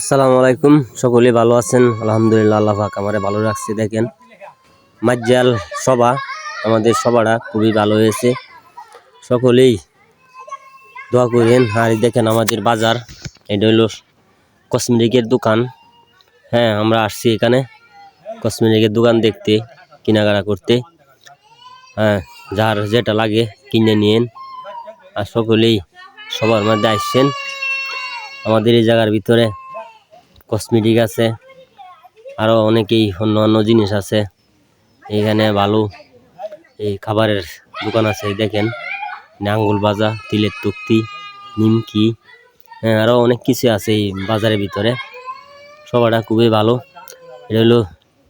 আসসালামু আলাইকুম, সকলে ভালো আছেন? আলহামদুলিল্লাহ, আল্লাহ পাক আমারে ভালো রাখছে, দেখেন। মাজ্জাল সভা, আমাদের সভাটা খুবই ভালো হয়েছে। সকলেই দোয়া করেন আর দেখেন আমাদের বাজার, এটা হলো কসমেটিকের দোকান। হ্যাঁ আমরা আসছি এখানে কসমেটিকের দোকান দেখতে, কেনাকাটা করতে। হ্যাঁ যার যেটা লাগে কিনে নিয়েন। আর সকলেই সবার মধ্যে আসছেন। আমাদের এই জায়গার ভিতরে কসমেটিক আছে আরও অনেকেই অন্য অন্য জিনিস আছে। এখানে ভালো এই খাবারের দোকান আছে দেখেন। নাঙ্গুল বাজা তিলের তুক্তি, নিমকি হ্যাঁ আরও অনেক কিছু আছে এই বাজারের ভিতরে। সবাটা খুবই ভালো। এটা হলো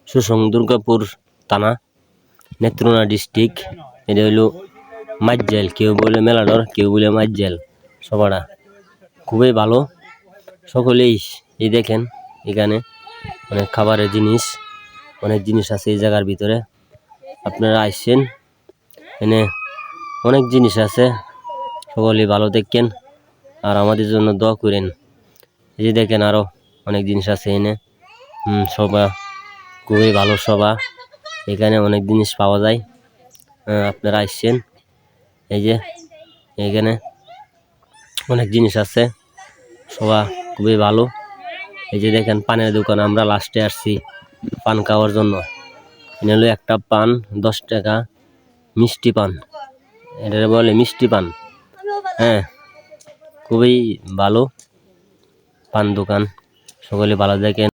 সুসং দুর্গাপুর থানা নেত্রনা ডিস্ট্রিক্ট এটা হলো মাজ্জেল কেউ বলে মেলাডর, কেউ বলে মাজ্জেল সবাটা খুবই ভালো। সকলেই এই দেখেন, এখানে অনেক খাবারের জিনিস, অনেক জিনিস আছে এই জায়গার ভিতরে। আপনারা আসছেন, এনে অনেক জিনিস আছে। সকলেই ভালো দেখেন আর আমাদের জন্য দোয়া করেন। এই যে দেখেন আরও অনেক জিনিস আছে এনে। সবা, খুবই ভালো সভা এখানে অনেক জিনিস পাওয়া যায়। আপনারা আসছেন, এই যে এখানে অনেক জিনিস আছে। সবা খুবই ভালো। এই যে দেখেন পানের দোকান, আমরা লাস্টে আসছি পান খাওয়ার জন্য। এনে হলো একটা পান, দশ টাকা, মিষ্টি পান। এটা বলে মিষ্টি পান। হ্যাঁ খুবই ভালো পান দোকান। সকলে ভালো দেখেন